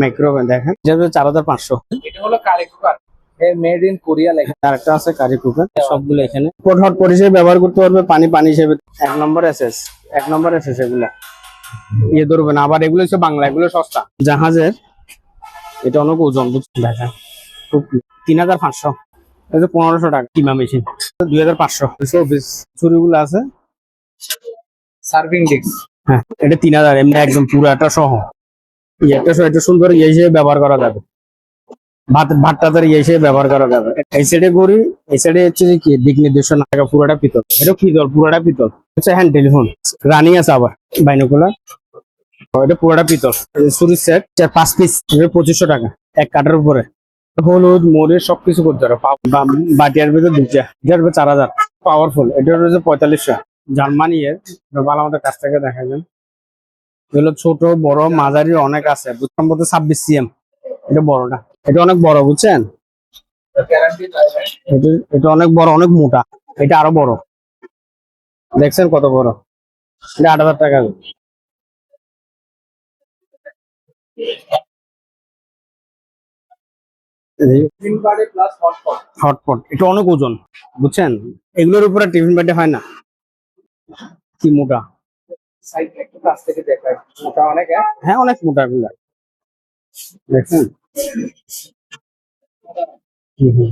Micro oven দেখেন। যেটা চার হাজার পাঁচশো। এটা হলো curry cooker made in Korea লেখা। আছে কারি কুকার সবগুলো এখানে। হট হট পট হিসেবে ব্যবহার করতে পারবে পানি পানি হিসেবে। এক নম্বর এসএস এক নম্বর এসএস এগুলা। ইয়ে ধরবে না আবার এগুলো হচ্ছে বাংলা এগুলো সস্তা। জাহাজের এটা অনেক ওজন বুঝছেন? দেখা খুব তিন হাজার পাঁচশো। এটা পনেরোশো টাকা কিমা মেশিন দুই হাজার পাঁচশো। চব্বিশ ছুরিগুলো আছে। সার্ভিং ডিস্ক হ্যাঁ এটা তিন হাজার এমনি একদম পুরাটা সহ। একটা এটা সুন্দর ইয়ে হিসেবে ব্যবহার করা যাবে। ভাত ভাতটাতে ইয়ে হিসেবে ব্যবহার করা যাবে। এই সাইডে গড়ি এই সাইডে হচ্ছে যে কি, দিক নির্দেশন টাকা পুরাটা পিতল। এটা পিতল, পুরাটা পিতল। হচ্ছে হ্যান্ড টেলিফোন রানিং আছে আবার বাইনোকুলার এটা পুরাটা পিতল। সুরির সেট চার পাঁচ পিস পঁচিশশো টাকা, এক কাটার উপরে। হলুদ, মরিচ, সবকিছু করতে পারো বাটিয়ার ভিতরে দুইটা, এটার ভিতরে চার হাজার। পাওয়ারফুল এটা রয়েছে পঁয়তাল্লিশশো। জার্মানি এর ভালো আমাদের কাছ থেকে দেখা যায় এগুলো ছোট, বড় মাঝারি অনেক আছে। বুঝতাম বলতে ছাব্বিশ সিএম। এটা বড়টা। এটা অনেক বড়, বুঝছেন? এটা অনেক বড়, অনেক মোটা। এটা আরও বড়। দেখছেন কত বড়? এটা আট হাজার টাকা। হটপট। এটা অনেক ওজন, বুঝছেন? এগুলোর উপরে টিফিন ব্যাটে হয় না। কি মোটা। সাইড একটু কাছ থেকে দেখায়। ওটা অনেক হ্যাঁ? হ্যাঁ অনেক মোটা এগুলো দেখছেন হুম হুম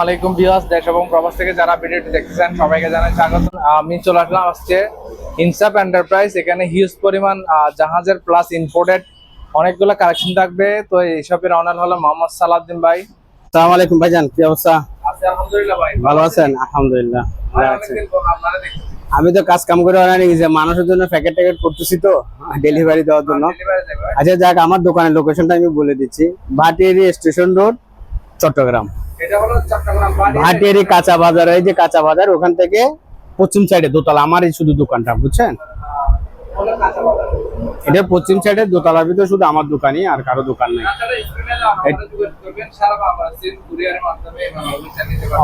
আলাইকুম বিয়াস দেশ এবং প্রবাস থেকে যারা ভিডিওটি দেখতেছেন সবাইকে জানাই স্বাগত। আমি চলে আসলাম আজকে ইনসাপ এন্টারপ্রাইজ এখানে হিউজ পরিমাণ আহ, জাহাজের প্লাস ইম্পোর্টেড অনেকগুলো কালেকশন থাকবে। তো এইসবের শপের অনার হলো মোহাম্মদ সালাউদ্দিন ভাই। সালাম আলাইকুম ভাইজান কি অবস্থা? আছি আলহামদুলিল্লাহ ভাই। ভালো আছেন? আলহামদুলিল্লাহ ভালো আছেন আপনারা আমি তো কাজ কাম করে অনেক যে মানুষের জন্য প্যাকেট ট্যাকেট করতেছি তো ডেলিভারি দেওয়ার জন্য। আচ্ছা যাক আমার দোকানের লোকেশনটা আমি বলে দিচ্ছি। Bhatiari station road Chittagong. Bhatiary কাঁচা বাজার এই যে কাঁচা বাজার ওখান থেকে পশ্চিম সাইডে দোতলা আমার এই শুধু দোকানটা বুঝছেন? বাজার। এটা পশ্চিম সাইডে দোতলার ভিতরে শুধু আমার দোকানই আর কারও দোকান নেই।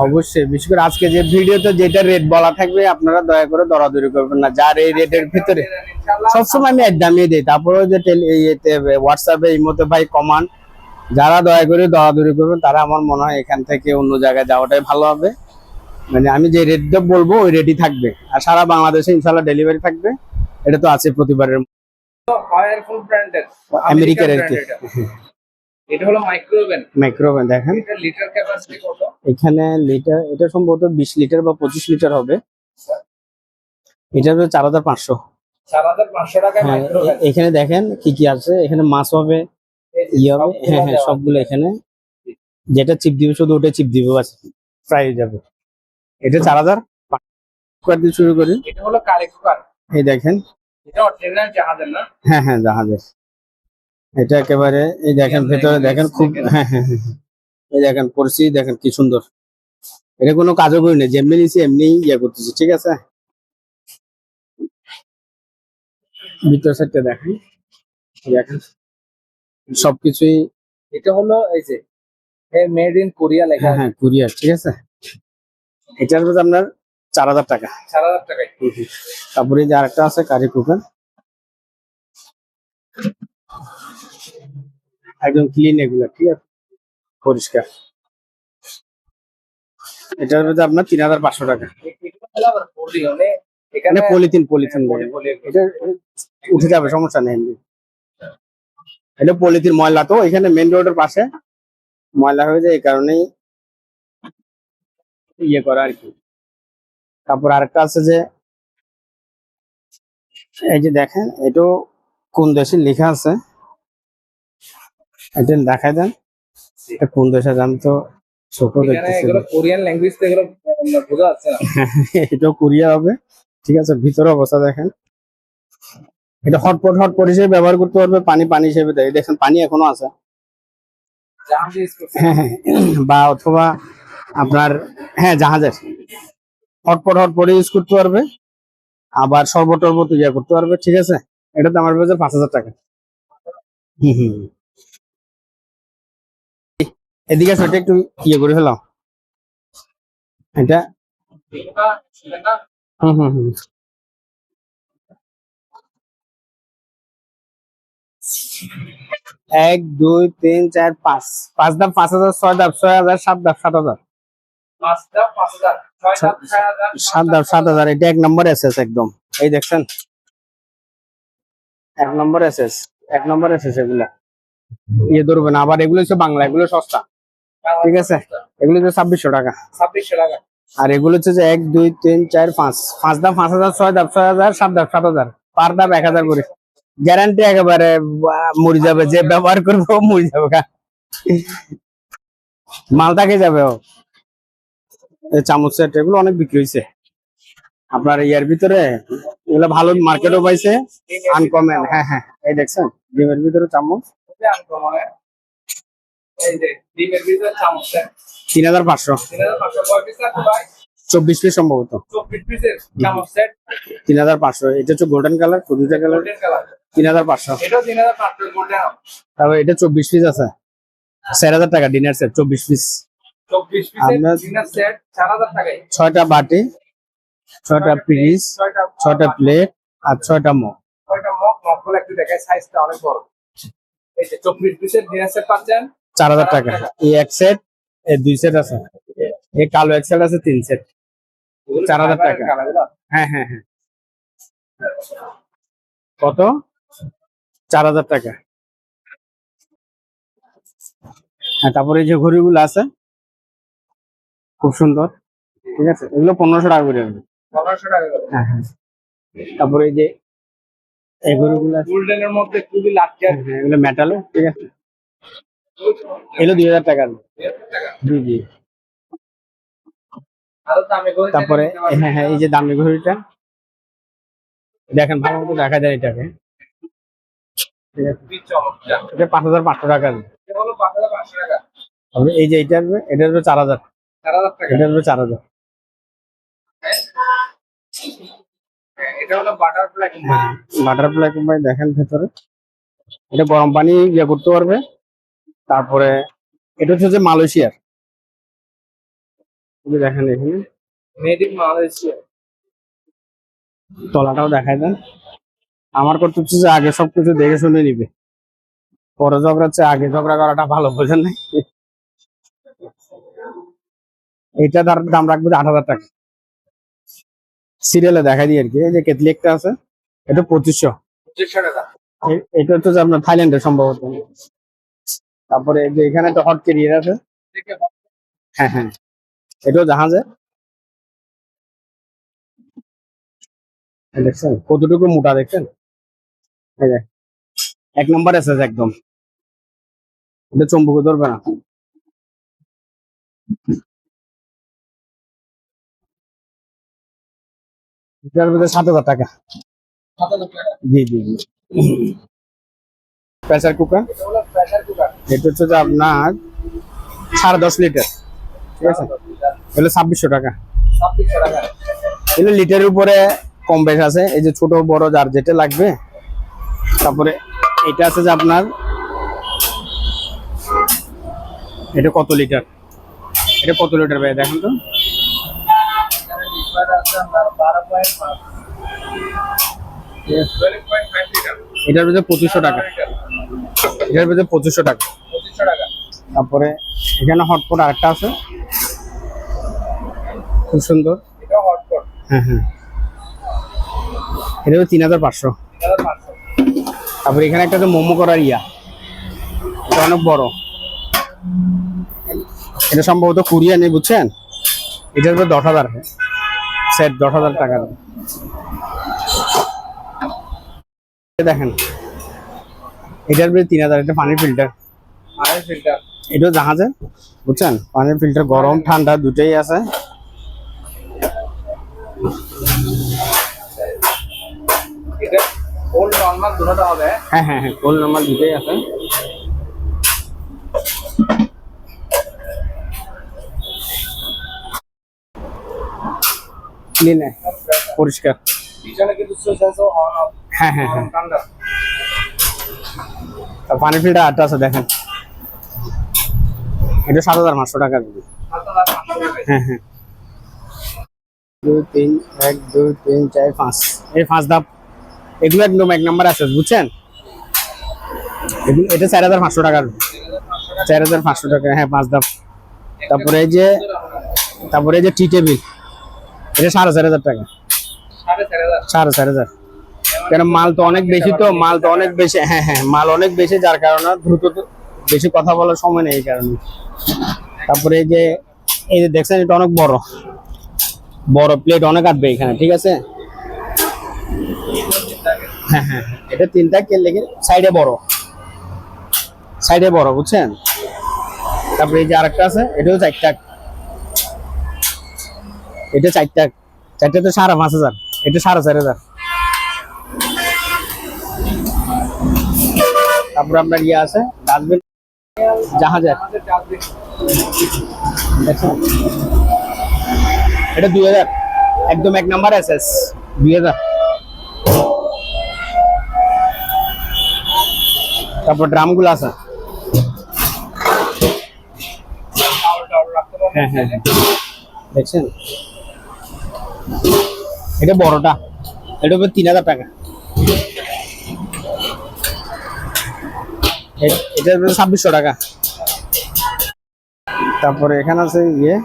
অবশ্যই বিশেষ করে আজকে যে ভিডিওতে যেটা রেট বলা থাকবে আপনারা দয়া করে দরাদরি করবেন না। যার এই রেটের ভিতরে সবসময় আমি এক দামিয়ে দিই। তারপরে যে হোয়াটসঅ্যাপে এই মধ্যে ভাই কমান যারা দয়া করে দরাদরি করবেন তারা আমার মনে হয় এখান থেকে অন্য জায়গায় যাওয়াটাই ভালো হবে। মানে আমি যে রেটটা বলব ওই রেটই থাকবে। আর সারা বাংলাদেশে ইনশাল্লাহ ডেলিভারি থাকবে। এটা তো আছে প্রতিবারের পাওয়ারফুল ব্র্যান্ডের আমেরিকার আর কি এটা। হলো মাইক্রোওভেন মাইক্রোওভেন দেখেন। এটা লিটার ক্যাপাসিটি কত? এখানে লিটার এটা সম্ভবত বিশ লিটার বা পঁচিশ লিটার হবে। এটা হাজার পাঁচশো। টাকায় হ্যাঁ মাইক্রোওভেন এখানে দেখেন কি কি আছে। এখানে মাছ হবে ইয়ে হবে হ্যাঁ হ্যাঁ সবগুলো এখানে। যেটা চিপ দিবে শুধু ওটা চিপ দিবে বাস। ফ্রাই হয়ে যাবে। এটা চার হাজার কুকার দিয়ে শুরু করি। এটা হলো কারি কুকার এই দেখেন। হ্যাঁ হ্যাঁ জাহাজের এটা একেবারে এই দেখেন ভেতরে দেখেন খুব হ্যাঁ হ্যাঁ হ্যাঁ। এই দেখেন পরিস্থিতি দেখেন কি সুন্দর। এটা কোনো কাজও করি না যেমনি নিছি এমনি ইয়ে করতেছি ঠিক আছে? ভিতর সাইডটা দেখেন দেখেন। সবকিছুই এটা হলো এই যে মেড ইন কোরিয়া লেখা হ্যাঁ কুরিয়ার ঠিক আছে? এটার মধ্যে আপনার চার হাজার টাকা। তারপরে যে আরেকটা আছে কারি কুকার একদম ক্লিন এগুলো ঠিক আছে? পরিষ্কার। এটার মধ্যে আপনার তিন হাজার পাঁচশো টাকা। মানে এখানে পলিথিন পলিথিন এটা উঠে যাবে সমস্যা নেই। এটা পলিথিন ময়লা তো এখানে মেন রোডের পাশে। ময়লা হয়ে যায় এই কারণেই ইয়ে করা আর কি। তারপর আরেকটা আছে যে এই যে দেখেন এটাও কোন দেশে লেখা আছে? এটা দেখাই দেন। এটা কোন দেশে জান তো চোখও দেখতেছি কোরিয়ান ল্যাঙ্গুয়েজ তো এগুলো বোঝা যাচ্ছে না। এটাও কুরিয়া হবে। ঠিক আছে ভিতরে অবস্থা দেখেন। এটা হটপট হটপট হিসেবে ব্যবহার করতে পারবে পানি পানি হিসেবে দেয়। দেখেন পানি এখনও আছে। হ্যাঁ হ্যাঁ। বা অথবা আপনার হ্যাঁ জাহাজের। হটপট হট হটপট ইউজ করতে পারবে। আবার শরবত টরবত ইয়ে করতে পারবে, ঠিক আছে? এটা তো আমার পাঁচ হাজার টাকা। হুম হুম এদিকে সেটা একটু ইয়ে করে ফেলাও। এটা? এটা এটা হুম হুম হুম। এক, দুই, তিন, চার, পাঁচ। পাঁচ দাম পাঁচ হাজার, ছয় দাম, ছয় হাজার, সাত দাম, সাত হাজার। পাঁচ দাম ছয় হাজার। সাত সাত হাজার। এটা এক নম্বর এসএস একদম। এই দেখছেন? এক নম্বর এসএস এক নম্বর এসএস এগুলা। ইয়ে ধরবে না। আবার এগুলো হচ্ছে বাংলা এগুলো সস্তা। ঠিক আছে? এগুলো হচ্ছে ছাব্বিশশো টাকা। ছাব্বিশশো টাকা। আর এগুলো হচ্ছে যে এক দুই তিন চার পাঁচ। পাঁচ দাম পাঁচ হাজার ছয় দাম ছয় হাজার সাত দাম সাত হাজার। পার দাম এক হাজার করে। গ্যারান্টি একেবারে মরে যাবে। যে ব্যবহার করবে ও মরে যাবে। মালটা খেয়ে যাবে ও। চামচ সেট এগুলো অনেক বিক্রি হয়েছে আপনার ইয়ার ভিতরে এগুলো ভালো মার্কেটও পাইছে আনকমন হ্যাঁ হ্যাঁ এই দেখছেন, ডিমের ভিতরে চামচ। তিন হাজার পাঁচশো। চব্বিশ পিস সম্ভবত। তিন হাজার পাঁচশো, এটা হচ্ছে গোল্ডেন কালার প্রতিটা কালার তিন হাজার পাঁচশো। তারপর এটা চব্বিশ পিস আছে। চার হাজার টাকা ডিনার সেট চব্বিশ পিস ছয়টা বাটি ছয়টা পিস ছয়টা প্লেট আর ছয়টা মগ। চার হাজার টাকা। এই এক সেট এই দুই সেট আছে। এই কালো এক সেট আছে তিন সেট চার হাজার টাকা। হ্যাঁ হ্যাঁ হ্যাঁ। কত? চার হাজার টাকা। হ্যাঁ তারপরে এই যে ঘড়িগুলো আছে খুব সুন্দর ঠিক আছে? এগুলো পনেরোশো টাকা করে হবে। পনেরোশো টাকা হ্যাঁ হ্যাঁ। তারপরে এই যে এই গোল্ডেনের মধ্যে খুবই লাগছে হ্যাঁ, হ্যাঁ, এগুলো মেটালো ঠিক আছে? এগুলো দুই হাজার টাকা। জি জি। তারপরে হ্যাঁ হ্যাঁ এই যে দামি ঘড়িটা দেখেন ভালো মতো দেখা যায় এটাকে। এটা পাঁচ হাজার পাঁচশো টাকা। এই যে এটা আসবে এটা আসবে চার হাজার। চার হাজার টাকা এটা আসবে চার হাজার। হ্যাঁ, এটা হলো বাটারফ্লাই কোম্পানি দেখেন ভেতরে। এটা গরম পানি ইয়ে করতে পারবে। তারপরে এটা হচ্ছে যে মালয়েশিয়ার। দেখেন এখানে। মেড ইন মালয়েশিয়া তলাটাও দেখায় দেন। আমার করতে হচ্ছে যে আগে সবকিছু দেখে শুনে নিবে। পরে ঝগড়া হচ্ছে আগে ঝগড়া করাটা ভালো বোঝেন নাই? তার দাম রাখবে আট হাজার টাকা। সিরিয়ালে দেখা দিই আর কি যে কেতলি একটা আছে, এটা পঁচিশশো। এটা হচ্ছে আপনার থাইল্যান্ডের সম্ভবত। তারপরে যে এখানে একটা হট কেরিয়ার আছে। হ্যাঁ হ্যাঁ। এটাও জাহাজে। দেখছেন? কতটুকু মোটা দেখছেন? এক নম্বর আছে একদম। এটা চম্বুকে ধরবে না। এটার মধ্যে সাত হাজার টাকা। জি জি জি। Pressure cooker? এটা হচ্ছে যে আপনার সাড়ে দশ লিটার। ঠিক আছে? ছাব্বিশশো টাকা। ছাব্বিশশো টাকা। এগুলো লিটারের উপরে কম বেশ আছে। এই যে ছোট বড় যার যেটা লাগবে। তারপরে এটা আছে যে আপনার এটা কত লিটার? এটা কত লিটার ভাই? দেখেন তো। এটার ভিতরে পঁচিশশো টাকা। এটার ভিতরে পঁচিশশো টাকা। তারপরে এখানে হটপট আরেকটা আছে। খুব সুন্দর। হ্যাঁ হ্যাঁ। এটা তিন হাজার পাঁচশো। তারপরে এখানে একটা তো মোমো করার ইয়া। এটা অনেক বড়। এটা সম্ভবত কুরিয়া নেই বুঝছেন? এটার দশ হাজার সেট দশ হাজার টাকা দেখেন এটার উপরে তিন হাজার এটা পানির ফিল্টার এটাও জাহাজে বুঝছেন? পানির ফিল্টার গরম ঠান্ডা দুটোই আছে। এটা নর্মাল হ্যাঁ হ্যাঁ হ্যাঁ কোল নাম্বার দুটোই আছে। ক্লিন পরিষ্কার। হ্যাঁ হ্যাঁ হ্যাঁ। পানির ফিল্টার আটটা আছে, দেখেন। এটা সাত হাজার পাঁচশো টাকা দিবি হ্যাঁ হ্যাঁ। দুই তিন এক দুই তিন চার পাঁচ এই পাঁচ ধাপ, এগুলো একদম এক নাম্বার আছে বুঝছেন? এটা চার হাজার পাঁচশো টাকার। চার হাজার পাঁচশো টাকা হ্যাঁ পাঁচ ধাপ। তারপরে এই যে তারপরে এই যে টি টেবিল এটা সাড়ে চার হাজার টাকা। সাড়ে চার হাজার। কেন মাল তো অনেক বেশি তো, মাল তো অনেক বেশি হ্যাঁ হ্যাঁ মাল অনেক বেশি, যার কারণে দ্রুত বেশি কথা বলার সময় নেই এই কারণে। তারপরে এই যে এই যে দেখছেন, এটা অনেক বড়। বড় প্লেট অনেক আটবে এখানে, ঠিক আছে? হ্যাঁ হ্যাঁ হ্যাঁ। এটা তিনটা কে লেগে সাইডে বড়। সাইডে বড়, বুঝছেন? তারপরে এই যে আরেকটা আছে, এটাও চারটা এটা চারটা চারটা তো সাড়ে পাঁচ হাজার, এটা সাড়ে চার হাজার। তারপরে আপনার ইয়ে আছে, ডাস্টবিন, জাহাজের? এটা দুই হাজার, একদম এক নাম্বার এস এস দুই হাজার। তারপর ড্রামগুলো আছে। হ্যাঁ হ্যাঁ হ্যাঁ। দেখছেন? এটা বড়টা। এটা উপর তিন হাজার টাকা। এটা ছাব্বিশশো টাকা। তারপরে এখানে আছে ইয়ে।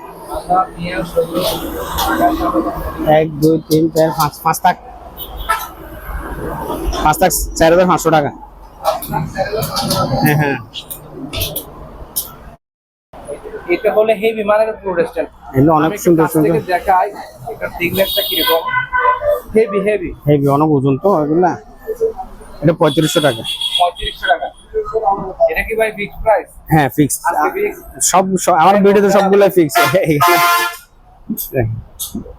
এক, দুই, তিন, চার, পাঁচ পাঁচ টাক পাঁচ টাক চার হাজার পাঁচশো টাকা। হ্যাঁ হ্যাঁ। এটা হলে হেভি মানে প্রোটেস্টেন্ট এগুলো অনেক সুন্দর সুন্দর। দেখাই এটা থিকনেসটা কীরকম। হেভি হেভি হেভি অনেক ওজন তো এগুলা। এটা পঁয়ত্রিশশো টাকা। পঁয়ত্রিশশো টাকা। এটা কি ভাই ফিক্স প্রাইস হ্যাঁ ফিক্স সব আমার ভিডিওতে সবগুলো ফিক্স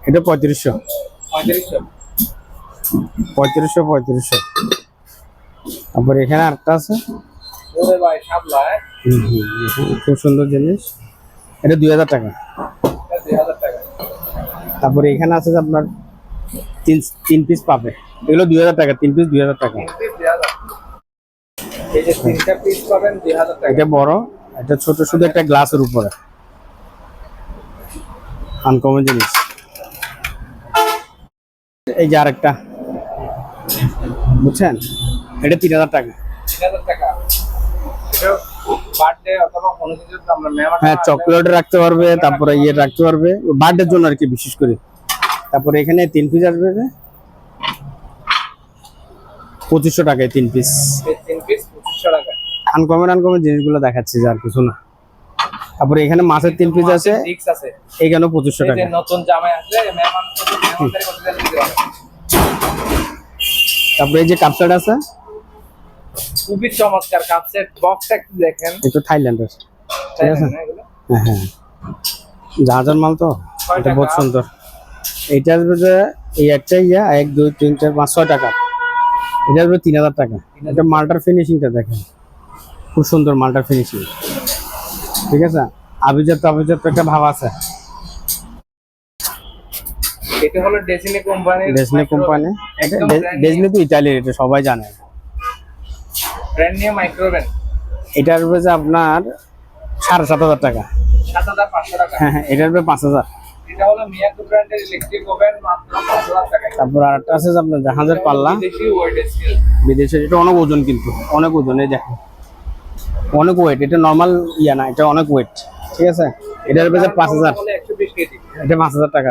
এটা পঁয়ত্রিশশো। পঁয়ত্রিশশো। পঁয়ত্রিশশো পঁয়ত্রিশশো। তারপর এখানে আরেকটা আছে। ওরে ভাই সাবলা হ্যাঁ? খুব সুন্দর জিনিস। এটা দুই হাজার টাকা। তারপরে এখানে আছে যে আপনার তিন তিন পিস পাবে। এগুলো দুই হাজার টাকা তিন পিস দুই হাজার টাকা। এটা বড় এটা ছোট শুধু একটা গ্লাসের উপরে। আনকমন জিনিস। এই যে আরেকটা। বুঝছেন? এটা তিন হাজার টাকা। তিন হাজার টাকা। হ্যাঁ চকলেট রাখতে পারবে তারপরে ইয়ে রাখতে পারবে বার্থডের জন্য আর কি বিশেষ করে। তারপরে এখানে তিন পিস আসবে যে। পঁচিশশো টাকায় তিন পিস তিন পিস পঁচিশশো টাকা আনকমন আনকমন জিনিসগুলো দেখাচ্ছি যে আর কিছু না। তারপরে এখানে মাছের তিন পিস আছে। আছে। পঁচিশশো টাকা। নতুন জামাই আসলে। তারপরে এই যে কাপসাট আছে খুবই চমৎকার সেট বক্সটা একটু দেখেন। এটা থাইল্যান্ডের। ঠিক আছে? হ্যাঁ হ্যাঁ। জাহাজের মাল তো? এটা বহুত সুন্দর। এইটা আসবে যে এই একটা ইয়া এক দুই তিন চার পাঁচ ছয় টাকা এটা আসবে তিন হাজার টাকা। এটা মালটার ফিনিশিংটা দেখেন। খুব সুন্দর মালটার ফিনিশিং ঠিক আছে? আভিজাত আভিজাত একটা ভাব আছে। এটা হলো ডেসিনি কোম্পানির ডেজনি কোম্পানি এটা একদম তো ইটালির এটা সবাই জানে। ব্র্যান্ড নিউ মাইক্রোওভেন এটা যে আপনার সাড়ে সাত হাজার টাকা। সাত হাজার পাঁচশো টাকা। হ্যাঁ হ্যাঁ এটা আসবে পাঁচ হাজার। এটা হলো মিয়াকো ব্র্যান্ডের ইলেকট্রিক ওভেন মাত্র পাঁচ হাজার টাকা। তারপর আরেকটা আছে যে আপনার জাহাজের পাল্লা। বিদেশি ওয়েট স্কেল বিদেশে এটা অনেক ওজন কিন্তু অনেক ওজন এই দেখেন। অনেক ওয়েট এটা নর্মাল ইয়া না এটা অনেক ওয়েট ঠিক আছে? এটার বেজে পাঁচ হাজার। এটা পাঁচ হাজার টাকা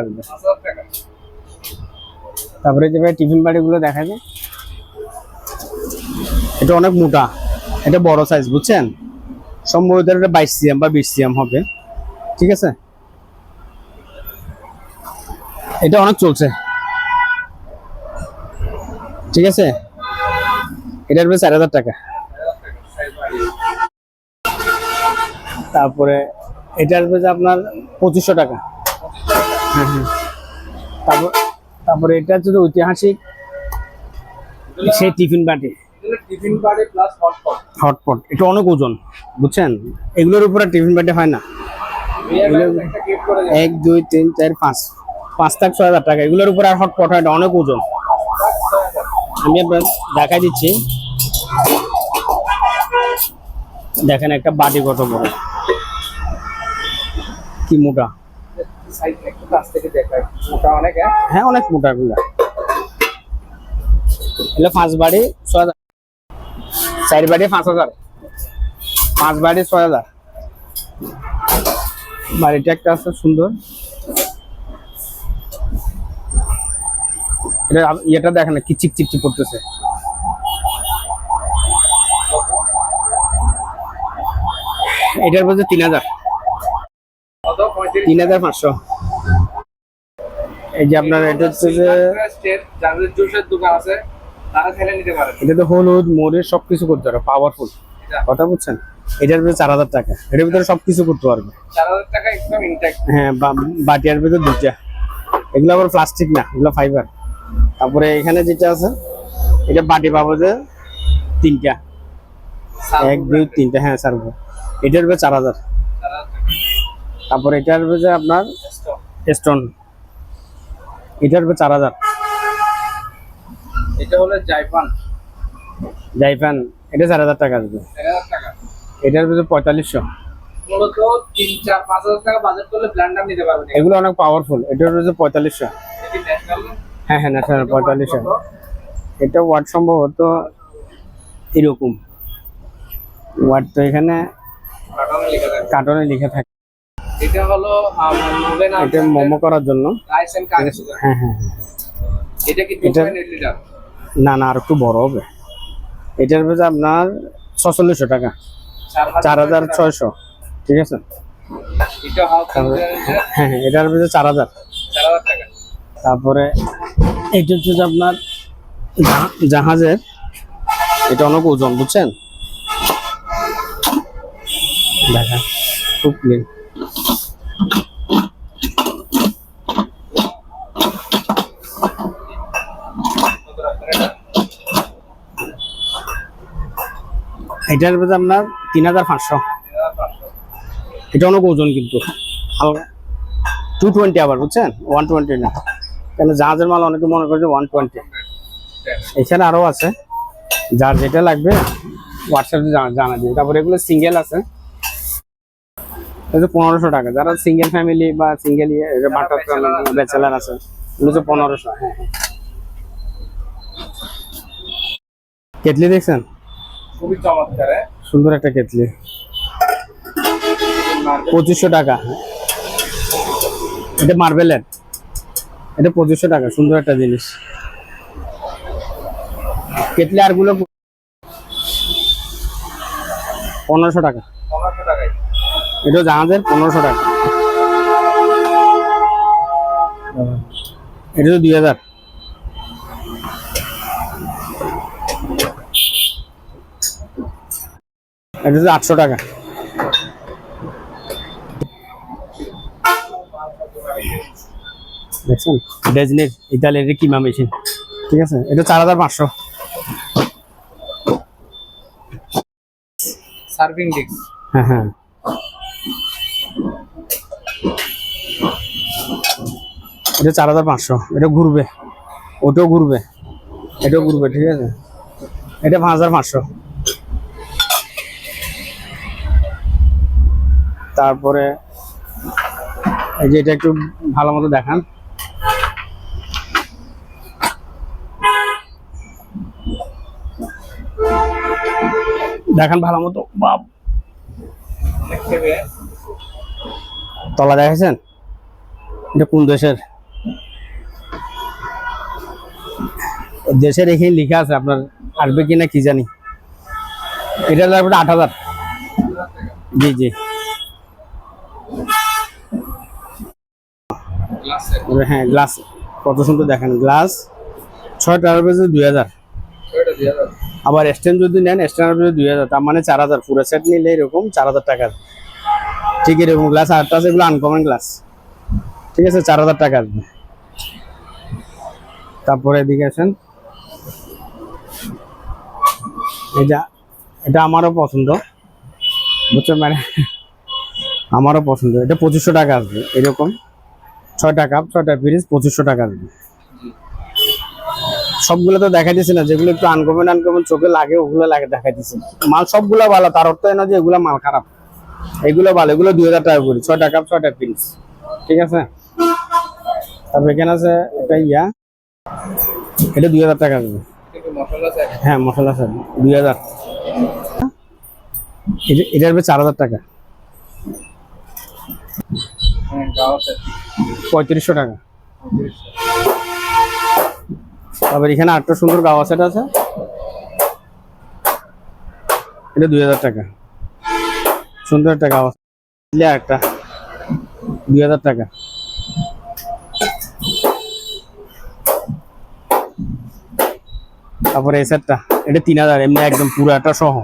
তারপরে যে টিফিন বাড়িগুলো দেখা যায় এটা অনেক মোটা। এটা বড় সাইজ বুঝছেন? সম্ভবত এটা বাইশ সিএম বা বিশ সিএম হবে। ঠিক আছে? এটা অনেক চলছে। ঠিক আছে? এটার বেশ চার হাজার টাকা। তারপরে এটা আসবে যে আপনার পঁচিশশো টাকা। হ্যাঁ হ্যাঁ তারপর তারপরে এটা হচ্ছে যে ঐতিহাসিক সেই টিফিন বাটি। টিফিন বাড়ি প্লাস হটপট হটপট এটা অনেক ওজন বুঝছেন? এগুলোর উপরে টিফিন বাটি হয় না। এক দুই তিন চার পাঁচ। পাঁচ লাখ ছয় হাজার টাকা এগুলোর উপরে আর হটপট হয় অনেক ওজন। আমি আপনার দেখাই দিচ্ছি। দেখেন একটা বাটি কত বড়। কি মোটা? হ্যাঁ? হ্যাঁ অনেক মোটা গুলা এগুলো পাঁচ বাড়ি ছয় হাজার- চার বাড়ি পাঁচ হাজার। পাঁচ বাড়ি ছয় হাজার। বাড়িটা একটা আছে সুন্দর। এটা ইয়েটা দেখেন কি চিক চিক চিক করতেছে। এটার বলছে তিন হাজার। তিন হাজার পাঁচশো। এই যে আপনার এটা হচ্ছে যে দোকান আছে। এটা তো হলুদ মরিচ সবকিছু করতে পারবে পাওয়ারফুল কথা বুঝছেন? এটার ভিতরে চার হাজার টাকা। এটার ভিতরে সবকিছু করতে পারবে। হ্যাঁ বাটিয়ার ভিতরে দুটা এগুলো আবার প্লাস্টিক না এগুলো ফাইবার তারপরে এখানে যেটা আছে এটা বাটি পাবো যে তিনটা। এক দুই তিনটা হ্যাঁ সার্ভ এটার ভিতরে চার হাজার। তারপরে এটার ভিতরে আপনার স্টোন এটার ভিতরে চার হাজার। এটা হলো জাইপান জাইফান এটা চার হাজার টাকা আসবে এটার ভিতরে পঁয়তাল্লিশশো। মূলত তিন চার পাঁচ হাজার টাকা বাজেট করলে ব্ল্যান্ডার নিতে পারবেন এগুলো অনেক পাওয়ারফুল এটার ভিতরে পঁয়তাল্লিশশো। হ্যাঁ হ্যাঁ ন্যাশনাল পঁয়তাল্লিশশো। এটা ওয়াট সম্ভবত এরকম। ওয়াট তো এখানে কার্টনে লেখা থাকে। এটা হলো এটা মোমো করার জন্য। হ্যাঁ হ্যাঁ হ্যাঁ। এটা কি এটা- লিটার না না আর একটু বড় হবে। এটার ভিতরে আপনার ছচল্লিশশো টাকা। চার হাজার ছয়শো ঠিক আছে? তারপরে হ্যাঁ হ্যাঁ এটার ভিতরে চার হাজার। তারপরে এটা হচ্ছে যে আপনার জাহাজের এটা অনেক ওজন বুঝছেন? দেখা খুব ক্লিন এটার ভিতরে আপনার তিন হাজার পাঁচশো। এটা অনেক ওজন কিন্তু। টু টোয়েন্টি আবার, বুঝছেন? ওয়ান টোয়েন্টি না। কেন জাহাজের মাল অনেকে মনে করে ওয়ান টোয়েন্টি এখানে আরও আছে। যার যেটা লাগবে হোয়াটসঅ্যাপে জানা দিবে। তারপরে এগুলো সিঙ্গেল আছে। পনেরোশো টাকা। যারা সিঙ্গেল ফ্যামিলি বা সিঙ্গেল ইয়ে ব্যাচেলার আছে, এগুলো হচ্ছে পনেরোশো। হ্যাঁ হ্যাঁ। কেটলি দেখছেন? খুবই চমৎকার হ্যাঁ? সুন্দর একটা কেটলি। পঁচিশশো টাকা। এটা মার্বেলের। এটা পঁচিশশো টাকা সুন্দর একটা জিনিস। কেটলি আরগুলো পনেরোশো টাকা। এটা জাহাজের পনেরোশো টাকা। এটা তো দুই হাজার। এটা তো আটশো টাকা। দেখছেন? ডেজনের ইতালির কিমা মেশিন। ঠিক আছে এটা চার হাজার পাঁচশো। Serving disk. হ্যাঁ হ্যাঁ। এটা চার হাজার পাঁচশো এটা ঘুরবে। ওটাও ঘুরবে। এটাও ঘুরবে ঠিক আছে। এটা পাঁচ হাজার পাঁচশো। তারপরে এই যে এটা একটু ভালো মতো দেখান। দেখান ভালো মতো। বাপ তলা দেখাইছেন? এটা কোন দেশের? দেশের এখানে লেখা আছে, আপনার আসবে কিনা কি জানি। এটা আট হাজার। জি জি গ্লাসের এবার হ্যাঁ গ্লাস কত সুন্দর দেখেন গ্লাস ছয়টার পেজে দুই হাজার। আবার স্ট্যান্ড যদি নেন স্ট্যান্ডের পেজে দুই হাজার তার মানে চার হাজার। পুরো সেট নিলে এরকম চার হাজার টাকা ঠিক এরকম গ্লাস আটটা আছে এগুলো আনকমন গ্লাস ঠিক আছে চার হাজার টাকা আসবে তারপরে এদিকে আসেন। এটা এটা আমারও পছন্দ। বুঝছেন মানে? আমারও পছন্দ। এটা পঁচিশশো টাকা আসবে এরকম। ছয়টা কাপ, ছয়টা পিরিস পঁচিশশো টাকা আসবে সবগুলো তো দেখা দিচ্ছে না, যেগুলো একটু আনকমন আনকমন চোখে লাগে, ওগুলো লাগে দেখা দিচ্ছে মাল সবগুলো ভালো, তার অর্থ না যে এগুলো মাল খারাপ। এগুলো ভালো, এগুলো দুই হাজার টাকা করে, ছয়টা কাপ, ছয়টা পিরিস ঠিক আছে? তারপর এখানে আছে এটা ইয়া, এটা দুই হাজার টাকা আছে হ্যাঁ মশলা স্যার দুই হাজার। এটা- এটার চার হাজার টাকা। পঁয়ত্রিশশো টাকা। তারপর এখানে আটটা সুন্দর গাওয়া সেট আছে। এটা দুই হাজার টাকা। সুন্দর একটা গাওয়া একটা দুই হাজার টাকা। তারপরে এই সেটটা এটা তিন হাজার, এমনি একদম পুরো একটা সহ।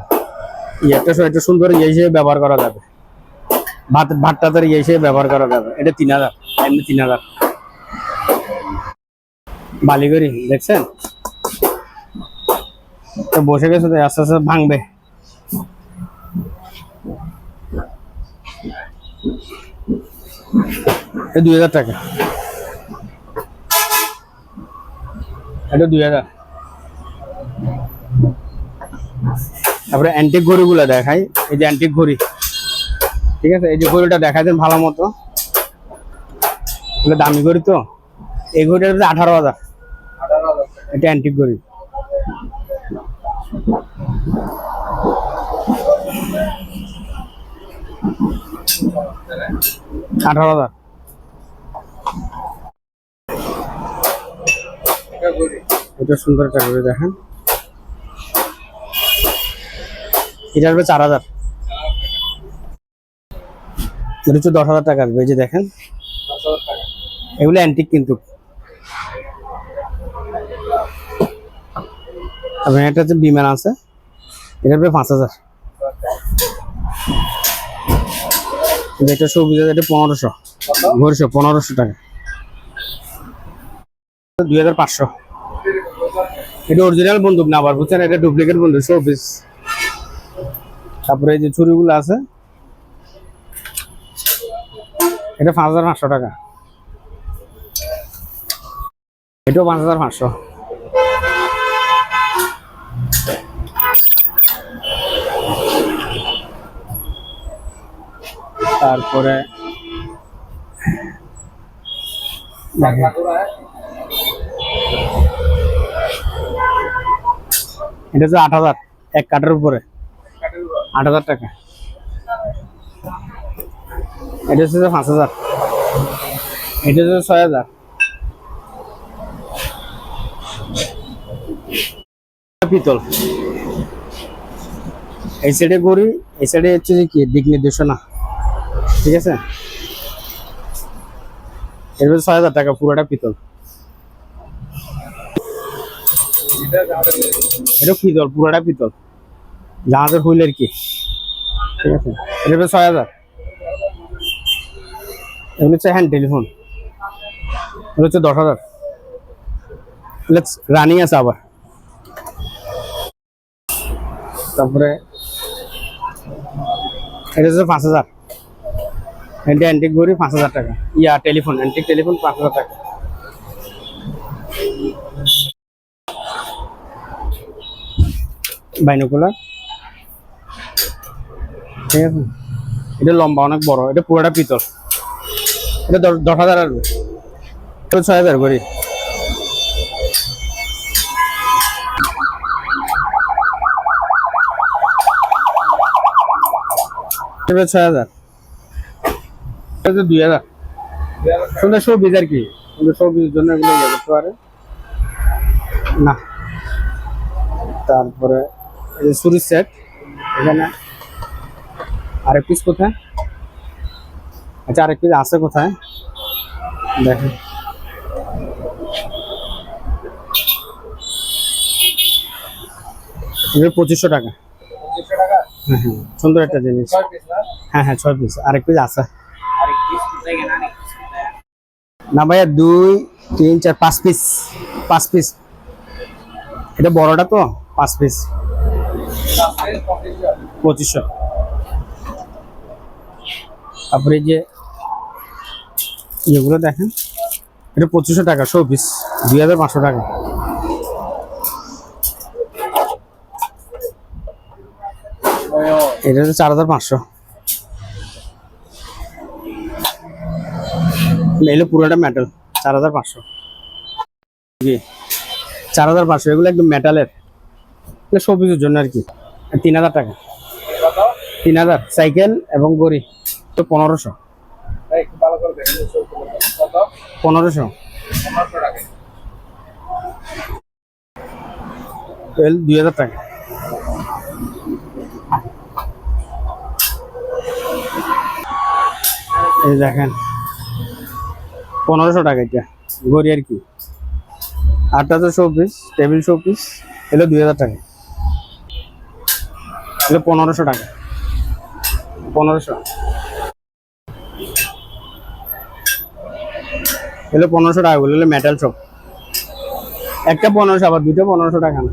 একটা সহ এটা সুন্দর ইয়ে হিসেবে ব্যবহার করা যাবে। ভাত ভাতটাতে ইয়ে হিসেবে ব্যবহার করা যাবে। এটা তিন হাজার। এমনি তিন হাজার। বালিগড়ি দেখছেন? বসে গেছে তো, আস্তে আস্তে ভাঙবে। দুই হাজার টাকা। এটা দুই হাজার। তারপরে অ্যান্টিক ঘড়িগুলো দেখাই। এই যে অ্যান্টিক ঘড়ি ঠিক আছে? এই যে ঘড়িটা দেখা দেন ভালো মতো। এগুলো দামি ঘড়ি তো। এই ঘড়িটার হচ্ছে আঠারো হাজার। এটা অ্যান্টিক ঘড়ি আঠারো হাজার। এটা সুন্দর একটা ঘড়ি দেখেন। এটা আসবে চার হাজার। এটা হচ্ছে দশ হাজার টাকা আসবে, এই যে দেখেন। এগুলো অ্যান্টিক কিন্তু। এটা হচ্ছে বিমান আছে, এটা হবে পাঁচ হাজার। এটা সবুজ এটা পনেরোশো। কত পনেরোশো টাকা। দুই হাজার পাঁচশো। এটা অরিজিনাল বন্দুক না, আবার বুঝছেন, এটা ডুপ্লিকেট বন্দুক শোপিস তারপরে এই যে ছুরিগুলো আছে, এটা পাঁচ হাজার পাঁচশো টাকা। এটাও পাঁচ হাজার পাঁচশো। তারপরে এটা হচ্ছে আট হাজার, এক কাঠের উপরে। আট হাজার টাকা। এটা হচ্ছে পাঁচ হাজার। এটা হচ্ছে ছয় হাজার। পিতল। এই সাইডে করি এই সাইডে হচ্ছে যে কি, দিক নির্দেশনা। ঠিক আছে? এর হচ্ছে ছয় হাজার টাকা, পুরোটা পিতল। এটা পিতল পুরোটা পিতল। জাহাজের হুইল আর কি? ঠিক আছে? হচ্ছে ছয় হাজার। এগুলো হচ্ছে হ্যান্ড টেলিফোন এগুলো হচ্ছে দশ হাজার। রানিং আছে আবার। তারপরে এটা হচ্ছে পাঁচ হাজার। এটা অ্যান্টিক ঘড়ি পাঁচ হাজার টাকা। ইয়া টেলিফোন অ্যান্টিক টেলিফোন পাঁচ হাজার টাকা। বাইনোকুলার। ঠিক আছে? এটা লম্বা, অনেক বড়। এটা পুরোটা পিতল। এটা দশ হাজার আসবে ছয় হাজার করি দুই হাজার। আর কি? জন্য এগুলো ইয়ে পারে। তারপরে এখানে আরেক পিস কোথায়? আচ্ছা আরেক পিস আছে কোথায়? দেখেন। পঁচিশশো টাকা। হ্যাঁ হ্যাঁ সুন্দর একটা জিনিস। হ্যাঁ হ্যাঁ ছয় পিস আরেক পিস আছে। না ভাইয়া দুই তিন চার পাঁচ পিস পাঁচ পিস এটা বড়টা তো? পাঁচ পিস পঁচিশশো। তারপরে যে ইয়েগুলো দেখেন এটা পঁচিশশো টাকা শো পিস দুই হাজার পাঁচশো টাকা। এটা হচ্ছে চার হাজার পাঁচশো। এগুলো পুরোটা মেটাল চার হাজার পাঁচশো। চার হাজার পাঁচশো, এগুলো একদম মেটালের সবজির জন্য আর কি। তিন হাজার টাকা। তিন হাজার, সাইকেল এবং গড়ি। তো পনেরোশো। পনেরোশো। দুই হাজার টাকা। এই দেখেন। পনেরোশো টাকা এটা। গড়ি আর কি। আটটা তো show piece table show piece এলো দুই হাজার টাকা। এলো পনেরোশো টাকা। পনেরোশো। এলো পনেরোশো টাকা বলে মেটাল শপ একটা পনেরোশো, আবার দুটো পনেরোশো টাকা না।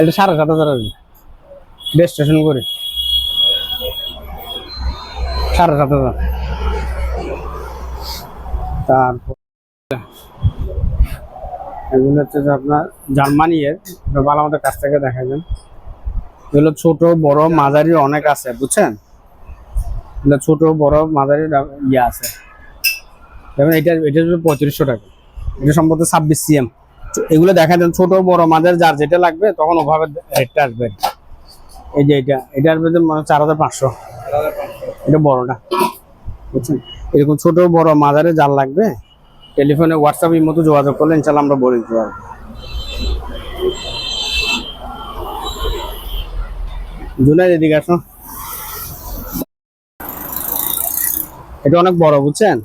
এটা সাড়ে সাত হাজার আসবে রেজিস্ট্রেশন করে। সাড়ে সাত হাজার। তারপর এগুলো হচ্ছে যে আপনার জার্মানি এর। ভালো আমাদের কাছ থেকে দেখা যান এগুলো ছোট, বড়, মাঝারি অনেক আছে, বুঝছেন? এগুলো ছোট, বড়, মাঝারি ইয়ে আছে। যেমন এটা এটা হচ্ছে পঁয়ত্রিশশো টাকা। এটা সম্ভবত ছাব্বিশ সিএম। এগুলো দেখা যান ছোট, বড়, মাঝের, যার যেটা লাগবে, তখন ওভাবে রেটটা আসবে। এই যে এটা এটা আসবে যে মানে চার হাজার পাঁচশো। এটা বড়টা বুঝছেন? এরকম ছোট বড় মাঝারে যার লাগবে টেলিফোনে হোয়াটসঅ্যাপ মতো যোগাযোগ করলে ইনশাল্লাহ আমরা বলে দিতে পারব। জুনাই এদিকে আসো। এটা অনেক বড় বুঝছেন?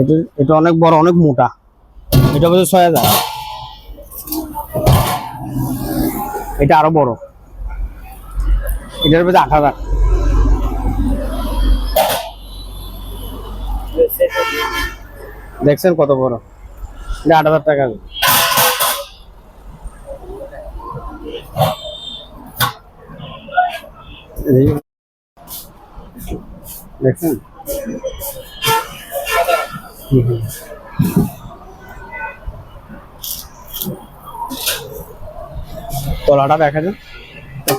এটা এটা অনেক বড় অনেক মোটা। এটা বলছে ছয় হাজার। এটা আরও বড়। এটার মধ্যে আট হাজার। দেখছেন কত বড়? এটা আট হাজার টাকা। দেখছেন। তলাটা দেখা যায়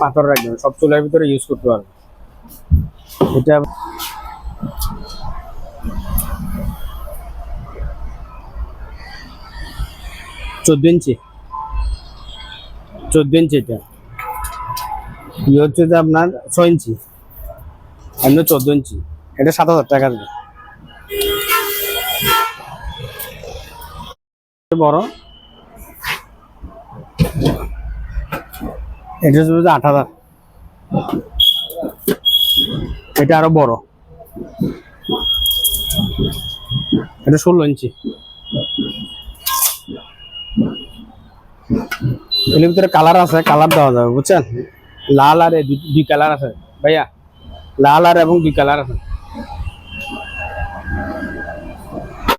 পাথর রাখবেন সব চুলার ভিতরে ইউজ করতে পারবে এটা চোদ্দ ইঞ্চি। চোদ্দ ইঞ্চি এটা। ইয়ে হচ্ছে যে আপনার ছয় ইঞ্চি। এমনি চোদ্দ ইঞ্চি। এটা সাত হাজার টাকা বড়। এটা হচ্ছে আট হাজার। এটা আরও বড়। এটা ষোলো ইঞ্চি। এর ভিতরে কালার আছে, কালার দেওয়া যাবে, বুঝছেন? লাল আর দুই- দুই কালার আছে। ভাইয়া, লাল আর এবং দুই কালার আছে।